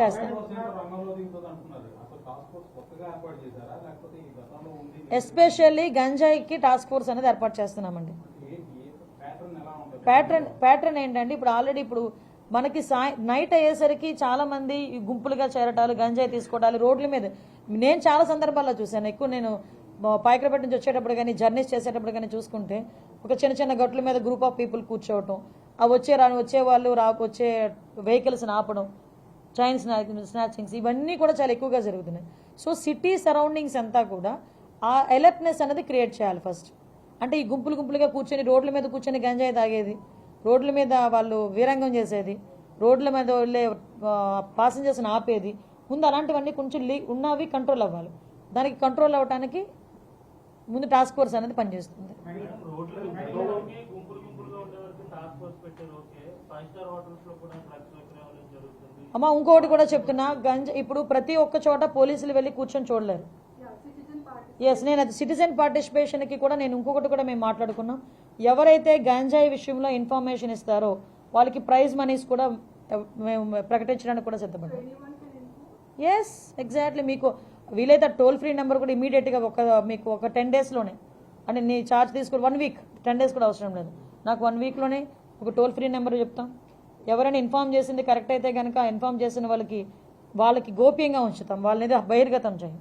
చేస్తాం. ఎస్పెషల్లీ గంజాయికి task force అనేది ఏర్పాటు చేస్తున్నామండి. ప్యాటర్న్ ప్యాటర్న్ ఏంటంటే ఇప్పుడు ఆల్రెడీ ఇప్పుడు మనకి సాయ నైట్ అయ్యేసరికి చాలా మంది గుంపులుగా చేరటాలు గంజాయి తీసుకోవటాలు రోడ్ల మీద నేను చాలా సందర్భాల్లో చూశాను. ఎక్కువ నేను మా పాయకరపేట నుంచి వచ్చేటప్పుడు కానీ జర్నీస్ చేసేటప్పుడు కానీ చూసుకుంటే ఒక చిన్న చిన్న గట్ల మీద గ్రూప్ ఆఫ్ పీపుల్ కూర్చోవటం ఆ వచ్చే రాని వచ్చే వాళ్ళు రా వచ్చే వెహికల్స్ని ఆపడం చైన్ స్నాచింగ్స్ ఇవన్నీ కూడా చాలా ఎక్కువగా జరుగుతున్నాయి. సో సిటీ సరౌండింగ్స్ అంతా కూడా ఆ అలర్ట్నెస్ అనేది క్రియేట్ చేయాలి ఫస్ట్ అంటే ఈ గుంపులు గుంపులుగా కూర్చొని రోడ్ల మీద కూర్చొని గంజాయి తాగేది రోడ్ల మీద వాళ్ళు వీరంగం చేసేది రోడ్ల మీద వెళ్ళే పాసెంజర్స్ని ఆపేది. ముందు అలాంటివన్నీ కొంచెం లీ ఉన్నవి కంట్రోల్ అవ్వాలి. దానికి కంట్రోల్ అవ్వడానికి ముందు టాస్క్ ఫోర్స్ అనేది పనిచేస్తుంది. ఫైవ్ స్టార్ హోటల్స్లో కూడా డ్రగ్స్ అమ్మ ఇంకొకటి కూడా చెప్తున్నా. గంజ ఇప్పుడు ప్రతి ఒక్క చోట పోలీసులు వెళ్ళి కూర్చొని చూడలేరు. ఎస్ నేను అది సిటిజన్ పార్టిసిపేషన్కి కూడా నేను ఇంకొకటి కూడా మేము మాట్లాడుకున్నాం. ఎవరైతే గంజాయి విషయంలో ఇన్ఫర్మేషన్ ఇస్తారో వాళ్ళకి ప్రైజ్ మనీస్ కూడా మేము ప్రకటించడానికి కూడా సిద్ధపడ్డాం. ఎస్ ఎగ్జాక్ట్లీ మీకు వీలైతే టోల్ ఫ్రీ నెంబర్ కూడా ఇమీడియట్గా ఒక మీకు ఒక టెన్ డేస్లోనే అంటే నీ ఛార్జ్ తీసుకుని వన్ వీక్ టెన్ డేస్ కూడా అవసరం లేదు. నాకు వన్ వీక్లోనే ఒక టోల్ ఫ్రీ నెంబర్ చెప్తాం. ఎవరైనా ఇన్ఫామ్ చేసింది కరెక్ట్ అయితే కనుక ఇన్ఫామ్ చేసిన వాళ్ళకి వాళ్ళకి గోప్యంగా ఉంచుతాం. వాళ్ళని బహిర్గతం చేయం.